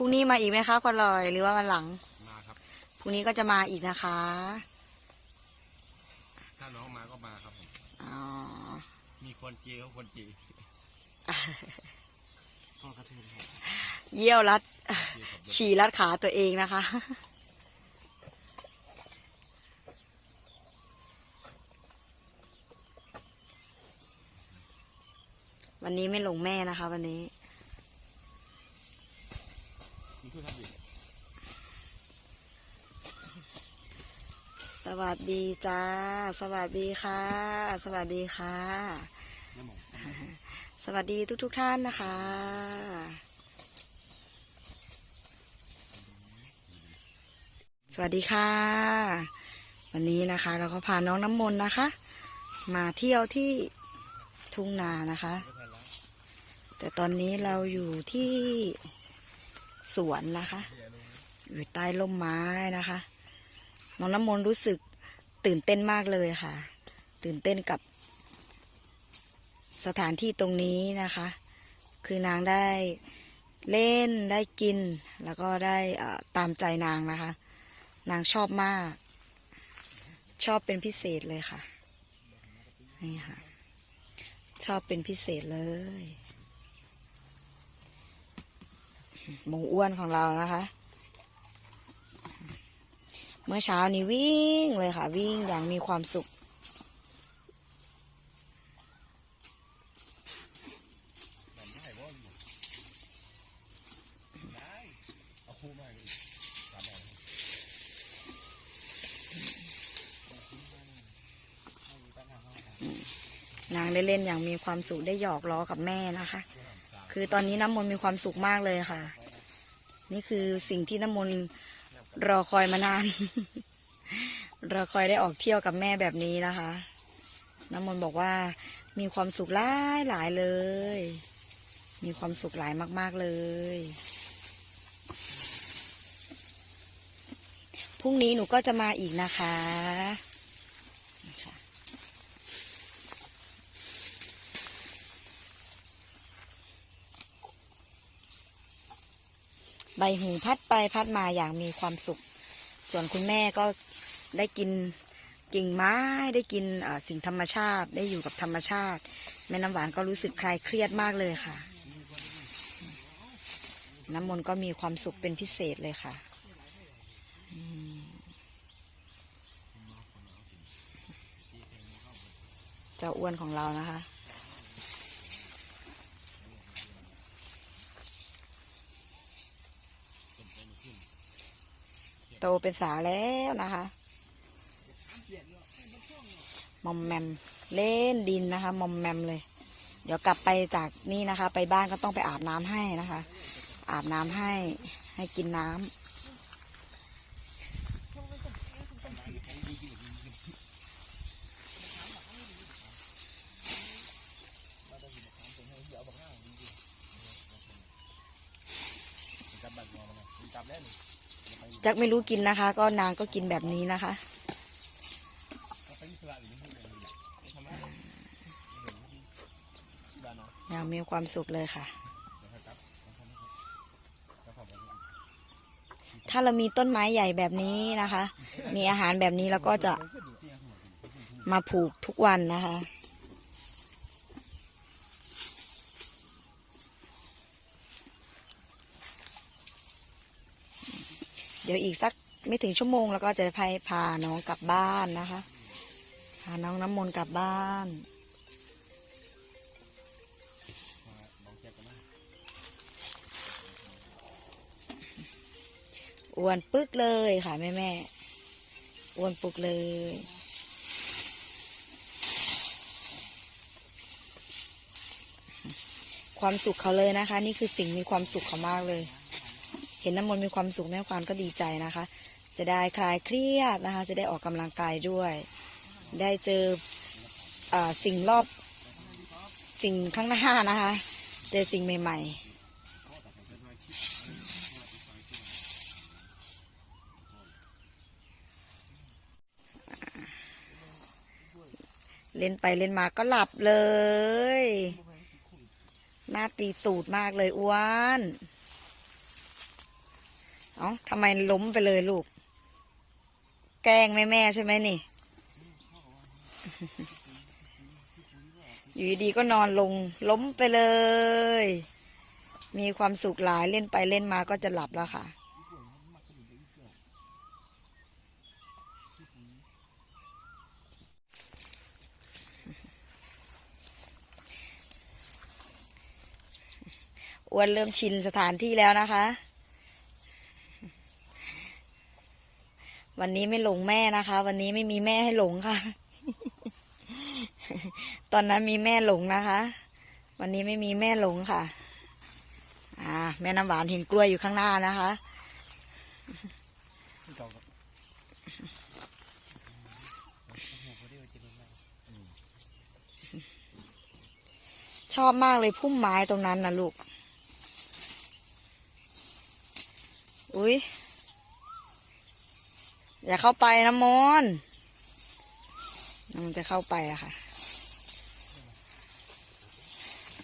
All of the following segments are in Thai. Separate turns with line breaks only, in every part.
พรุ่งนี้มาอีกไหมคะควันลอยหรือว่าวันหลัง
มาครับ
พรุ่งนี้ก็จะมาอีกนะคะ
ถ้าน้องมาก็มาครับผม
อ๋อ
มีคนจีเขาคนจีพ่อกระเทือนครับ
เยี่ยวรัด
จีขับรถ
ฉี่รัดขาตัวเองนะคะ วันนี้ไม่หลงแม่นะคะ วันนี้
มีผู้ทำอีก
สวัสดีจ้า สวัสดีค่ะ สวัสดีค่ะ สวัสดีทุกๆทท่านนะคะ สวัสดีค่ะ วันนี้นะคะ เราก็พาน้องน้ำมนต์นะคะ มาเที่ยวที่ทุ่งนานะคะ แต่ตอนนี้เราอยู่ที่ สวนนะคะ อยู่ใต้ร่มไม้นะคะ น้องน้ำมนต์รู้สึกตื่นเต้นมากเลยค่ะ ตื่นเต้นกับสถานที่ตรงนี้นะคะ คือนางได้เล่นได้กิน แล้วก็ได้ตามใจนางนะคะ นางชอบมาก ชอบเป็นพิเศษเลยค่ะ นี่ค่ะ ชอบเป็นพิเศษเลย หมูอ้วนของเรานะคะ เมื่อเช้านี้วิ่งเลยค่ะ วิ่งอย่างมีความสุข นางได้เล่นอย่างมีความสุขได้หยอกล้อกับแม่นะคะ คือตอนนี้น้ำมนต์มีความสุขมากเลยค่ะ นี่คือสิ่งที่น้ำมนต์รอคอยมานาน รอคอยได้ออกเที่ยวกับแม่แบบนี้นะคะ น้ำมนต์บอกว่ามีความสุขหลายหลายเลย มีความสุขหลายมาก ๆเลยพรุ่งนี้หนูก็จะมาอีกนะคะนะคะ ใบหูพัดไปพัดมาอย่างมีความสุข ส่วนคุณแม่ก็ได้กินกิ่งไม้ได้กินสิ่งธรรมชาติ ได้อยู่กับธรรมชาติแม่น้ำหวานก็รู้สึกคลายเครียดมากเลยค่ะ น้ำมนต์ก็มีความสุขเป็นพิเศษเลยค่ะเจ้าอ้วนของเรานะคะ โตเป็นสาวแล้วนะคะมอมแมมเล่นดินนะคะมอมแมมเลย เดี๋ยวกลับไปจากนี่นะคะ ไปบ้านก็ต้องไปอาบน้ำให้นะคะ อาบน้ำให้ให้กินน้ำ จักไม่รู้กินนะคะ ก็นางก็กินแบบนี้นะคะยังมีความสุขเลยค่ะ ถ้าเรามีต้นไม้ใหญ่แบบนี้นะคะ มีอาหารแบบนี้แล้วก็จะมาผูกทุกวันนะคะ ดี๋ยวอีกสักไม่ถึงชั่วโมงแล้วก็จะพาพาน้องกลับบ้านนะคะพาน้องน้ำมนต์กลับบ้านอ้วนปึ๊กเลยค่ะแม่แม่อ้วนปุกเลยความสุขเขาเลยนะคะ นี่คือสิ่งมีความสุขเขามากเลย เห็นน้ำมนต์มีความสุขแม่ควานก็ดีใจนะคะ จะได้คลายเครียดนะคะ จะได้ออกกำลังกายด้วย ได้เจออสิ่งรอบสิ่งข้างหน้านะคะ เจอสิ่งใหม่ๆเล่นไปเล่นมาก็หลับเลย หน้าตีตูดมากเลยอ้วน เอ้าทำไมล้มไปเลยลูก แกล้งแม่แม่ใช่ไหมนี่ อยู่ดีๆก็นอนลง ล้มไปเลย มีความสุขหลายเล่นไปเล่นมาก็จะหลับแล้วค่ะอ้วนเริ่มชินสถานที่แล้วนะคะ วันนี้ไม่หลงแม่นะคะ วันนี้ไม่มีแม่ให้หลงค่ะ ตอนนั้นมีแม่หลงนะคะ วันนี้ไม่มีแม่หลงค่ะ อ่า แม่น้ำหวานเห็นกล้วยอยู่ข้างหน้านะคะชอบมากเลยพุ่มไม้ตรงนั้นนะลูก อุ้ย อย่าเข้าไปนะมอนมันจะเข้าไปอะค่ะ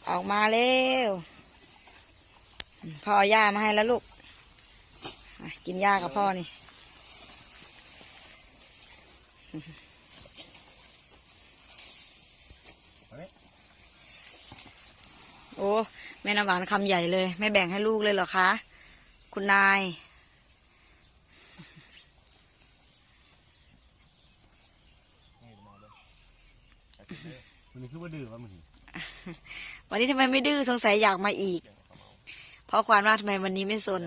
ออกมาเร็วพ่อเอาหญ้ามาให้แล้วลูกกินหญ้ากับพ่อนี่โอ้แม่น้ำหวานคำใหญ่เลย ไม่แบ่งให้ลูกเลยเหรอคะ คุณนาย
นี่มาเลยแต่สิเด้อ มันนี่คือว่าดื้อวะมึง
วันนี้ทำไมไม่ดื้อสงสัยอยากมาอีก เพราะความว่าทำไมวันนี้ไม่สน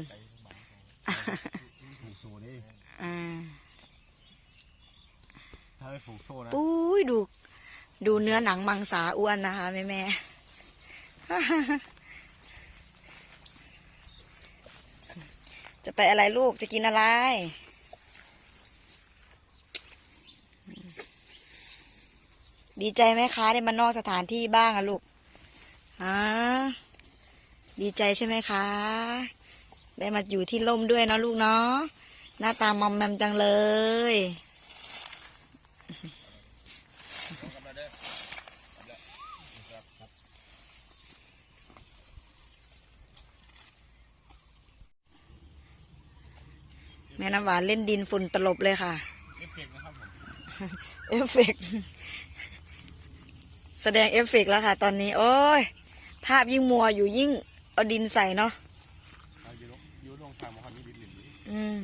ผูกโซ่ดิ
อ่า
ถ้าไม่ผูกโซ่นะ
ปุ้ยดู ดูเนื้อหนังมังสาอ้วนนะคะ แม่แม่จะไปอะไรลูกจะกินอะไร ดีใจไหมคะ ได้มานอกสถานที่บ้างอะลูกฮะดีใจใช่ไหมคะ ได้มาอยู่ที่ร่มด้วยเนาะลูกเนาะหน้าตามอมแมมจังเลยแม่น้ำหวานเล่นดินฝุ่นตลบเลยค่ะ
เอฟเฟกต์นะครับผม
เอฟเฟกต์ แสดงเอฟเฟกต์แล้วค่ะ ตอนนี้ โอ้ย ภาพยิ่งมัวอยู่ยิ่งเอาดินใส่เนาะ
อืม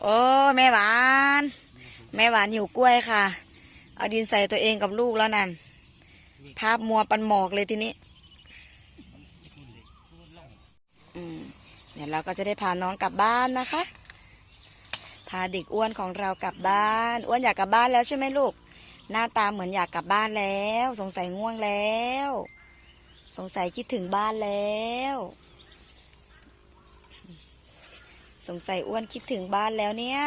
โอ้แม่หวาน แม่หวานหิวกล้วยค่ะ เอาดินใส่ตัวเองกับลูกแล้วนั่น ภาพมัวปันหมอกเลยทีนี้อืมเดี๋ยวเราก็จะได้พาน้องกลับบ้านนะคะ พาเด็กอ้วนของเรากลับบ้าน อ้วนอยากกลับบ้านแล้วใช่ไหมลูก หน้าตาเหมือนอยากกลับบ้านแล้ว สงสัยง่วงแล้ว สงสัยคิดถึงบ้านแล้ว สงสัยอ้วนคิดถึงบ้านแล้วเนี่ย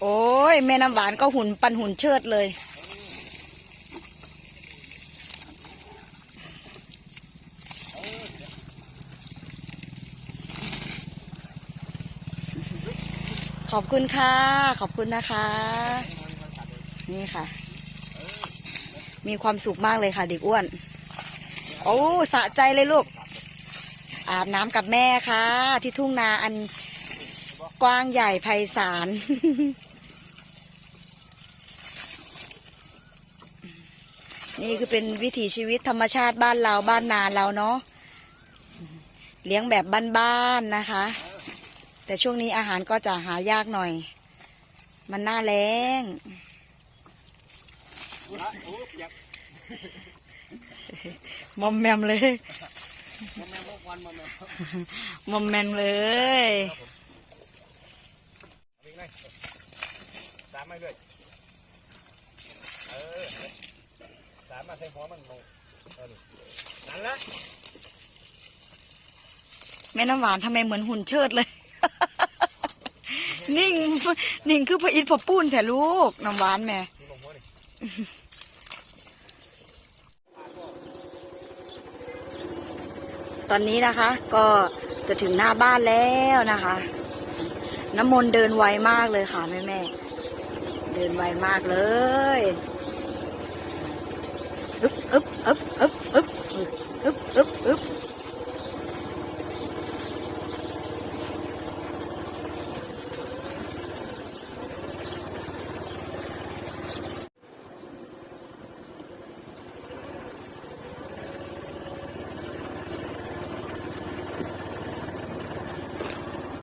โอ้ยแม่น้ำหวานก็หุ่นปันหุ่นเชิดเลย ขอบคุณค่ะ ขอบคุณนะคะ นี่ค่ะ มีความสุขมากเลยค่ะเด็กอ้วน โอ้สะใจเลยลูก อาบน้ำกับแม่ค่ะ ที่ทุ่งนาอันกว้างใหญ่ไพศาลนี่คือเป็นวิถีชีวิตธรรมชาติบ้านเราบ้านนาเราเนาะเลี้ยงแบบบ้านๆนะคะ แต่ช่วงนี้อาหารก็จะหายากหน่อย มันหน้าแล้ง
โอ้เปียก
มอมแมมเลย
มันแม่พวกวันมันแม่
มอมแมมเลย
วิ่งเลยสามไม่ด้วยเออสามมาใส่หัวมันลงเออนั่นละ
แม่น้ำหวานทำไมเหมือนหุ่นเชิดเลย นิ่ง นิ่งคือพระอินทร์พอปูนแต่ลูกน้ำหวานแม่ตอนนี้นะคะ ก็จะถึงหน้าบ้านแล้วนะคะ น้ำมนต์เดินไวมากเลยค่ะแม่แม่เดินไวมากเลยอึ๊บอึ๊บอึ๊บอึ๊บอึ๊บอึ๊บอึ๊บ